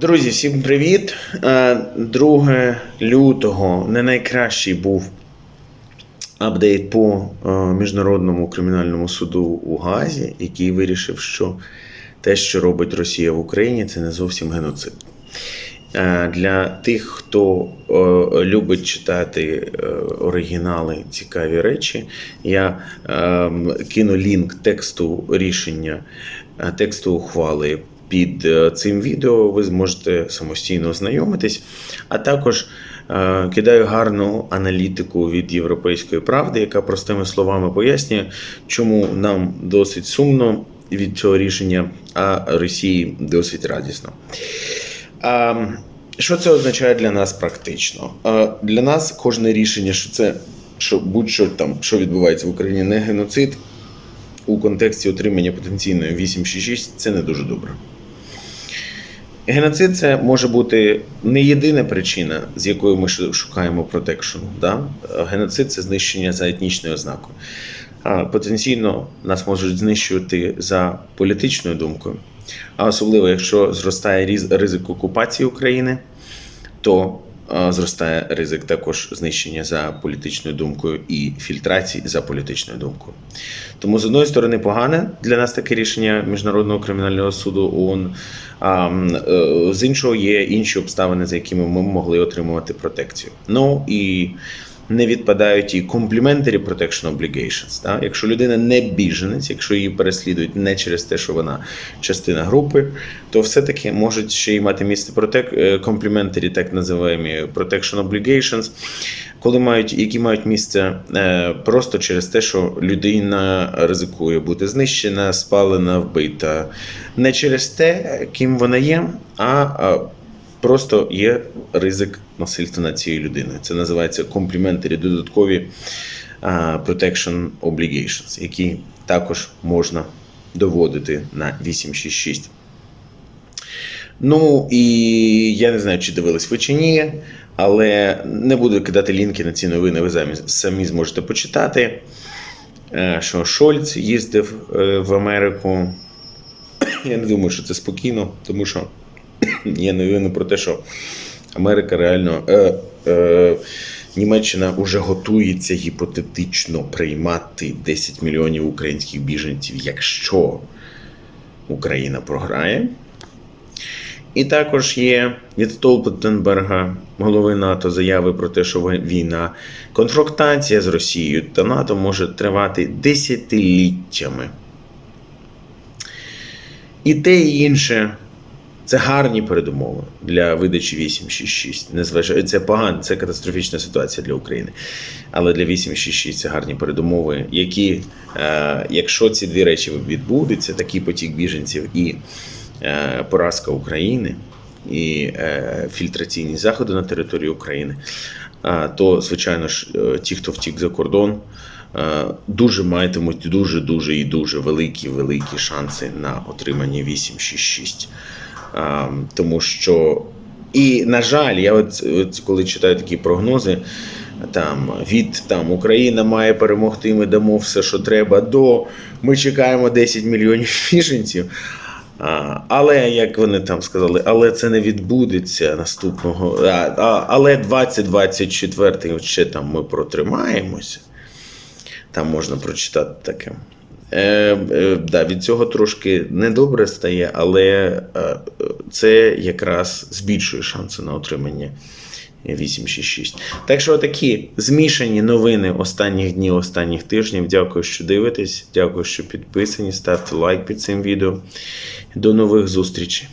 Друзі, всім привіт! Е, 2 лютого не найкращий був апдейт по е, Міжнародному кримінальному суду у Газі, який вирішив, що те, що робить Росія в Україні, це не зовсім геноцид. Е, Для тих, хто е, любить читати е, оригінали, цікаві речі, я е, кину лінк тексту рішення, е, тексту ухвали під е, цим відео. Ви зможете самостійно ознайомитись, а також е, кидаю гарну аналітику від Європейської правди, яка простими словами пояснює, чому нам досить сумно від цього рішення, а Росії досить радісно. Що це означає для нас практично? Для нас кожне рішення, що це що будь-що там, що відбувається в Україні, не геноцид у контексті отримання потенційної 866, це не дуже добре. Геноцид це може бути не єдина причина, з якою ми шукаємо протекшн. Да? Геноцид це знищення за етнічною ознакою. Потенційно нас можуть знищувати за політичною думкою. А особливо, якщо зростає ризик окупації України, то зростає ризик також знищення за політичною думкою і фільтрації за політичною думкою. Тому з одної сторони погане для нас таке рішення Міжнародного кримінального суду ООН, а е, з іншого є інші обставини, за якими ми могли отримувати протекцію. Ну і не відпадають і complimentary protection obligations. Да? Якщо людина не біженець, якщо її переслідують не через те, що вона частина групи, то все-таки можуть ще й мати місце протек... е, complimentary, так називаємо protection obligations, коли мають, які мають місце е, просто через те, що людина ризикує бути знищена, спалена, вбита. Не через те, ким вона є, а просто є ризик насильства над цією людиною. Це називається компліментарі додаткові protection obligations, які також можна доводити на 866. Ну і я не знаю, чи дивились ви чи ні, але не буду кидати лінки на ці новини. Ви самі, зможете почитати, е, що Шольц їздив е, в Америку. Я не думаю, що це спокійно, тому що є новини про те, що Америка реально. Е, е, Німеччина вже готується гіпотетично приймати 10 мільйонів українських біженців, якщо Україна програє. І також є від Столтенберга, голови НАТО, заяви про те, що війна, конфронтація з Росією та НАТО може тривати десятиліттями. І те і інше це гарні передумови для видачі 866. Незважаючи, це погано, це катастрофічна ситуація для України. Але для 866 це гарні передумови, які, е, якщо ці дві речі відбудуться, такий потік біженців і е, поразка України, і е, фільтраційні заходи на території України, е, то, звичайно ж, е, ті, хто втік за кордон, е, дуже матимуть дуже, дуже і дуже великі, великі шанси на отримання 866. А, тому що, і, на жаль, я от, от коли читаю такі прогнози, там від там Україна має перемогти, ми дамо все, що треба, до ми чекаємо 10 мільйонів біженців. А, але як вони там сказали, але це не відбудеться наступного. А, а, але 2024 ще там ми протримаємося. Там можна прочитати таке. Е, е, да, від цього трошки недобре стає, але е, це якраз збільшує шанси на отримання 866. Так що такі змішані новини останніх днів, останніх тижнів. Дякую, що дивитесь. Дякую, що підписані. Ставте лайк під цим відео. До нових зустрічей.